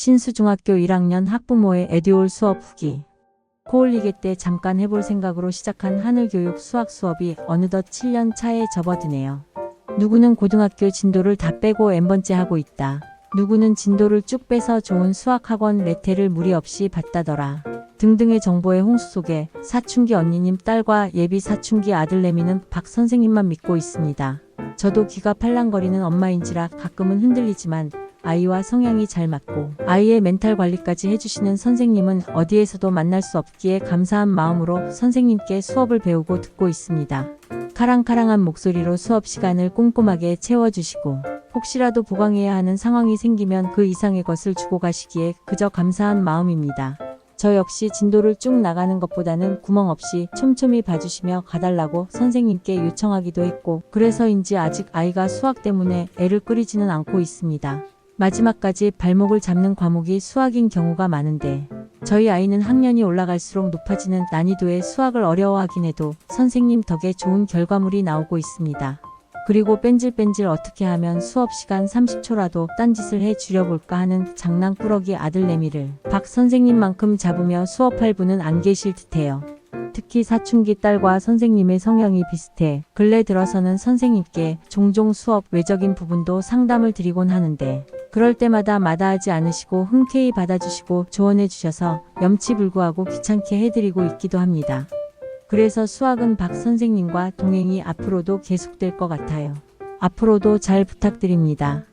신수중학교 1학년 학부모의 에듀올 수업 후기. 코올리게 때 잠깐 해볼 생각으로 시작한 하늘교육 수학 수업이 어느덧 7년 차에 접어드네요. 누구는 고등학교 진도를 다 빼고 N번째 하고 있다. 누구는 진도를 쭉 빼서 좋은 수학학원 레테를 무리 없이 받다더라. 등등의 정보의 홍수 속에 사춘기 언니님 딸과 예비 사춘기 아들내미는 박 선생님만 믿고 있습니다. 저도 귀가 팔랑거리는 엄마인지라 가끔은 흔들리지만 아이와 성향이 잘 맞고 아이의 멘탈 관리까지 해주시는 선생님은 어디에서도 만날 수 없기에 감사한 마음으로 선생님께 수업을 배우고 듣고 있습니다. 카랑카랑한 목소리로 수업 시간을 꼼꼼하게 채워주시고 혹시라도 보강해야 하는 상황이 생기면 그 이상의 것을 주고 가시기에 그저 감사한 마음입니다. 저 역시 진도를 쭉 나가는 것보다는 구멍 없이 촘촘히 봐주시며 가달라고 선생님께 요청하기도 했고 그래서인지 아직 아이가 수학 때문에 애를 끓이지는 않고 있습니다. 마지막까지 발목을 잡는 과목이 수학인 경우가 많은데 저희 아이는 학년이 올라갈수록 높아지는 난이도의 수학을 어려워하긴 해도 선생님 덕에 좋은 결과물이 나오고 있습니다. 그리고 뺀질뺀질 어떻게 하면 수업 시간 30초라도 딴짓을 해 주려볼까 하는 장난꾸러기 아들내미를 박 선생님만큼 잡으며 수업할 분은 안 계실 듯해요. 특히 사춘기 딸과 선생님의 성향이 비슷해 근래 들어서는 선생님께 종종 수업 외적인 부분도 상담을 드리곤 하는데 그럴 때마다 마다하지 않으시고 흔쾌히 받아주시고 조언해 주셔서 염치불구하고 귀찮게 해드리고 있기도 합니다. 그래서 수학은 박 선생님과 동행이 앞으로도 계속될 것 같아요. 앞으로도 잘 부탁드립니다.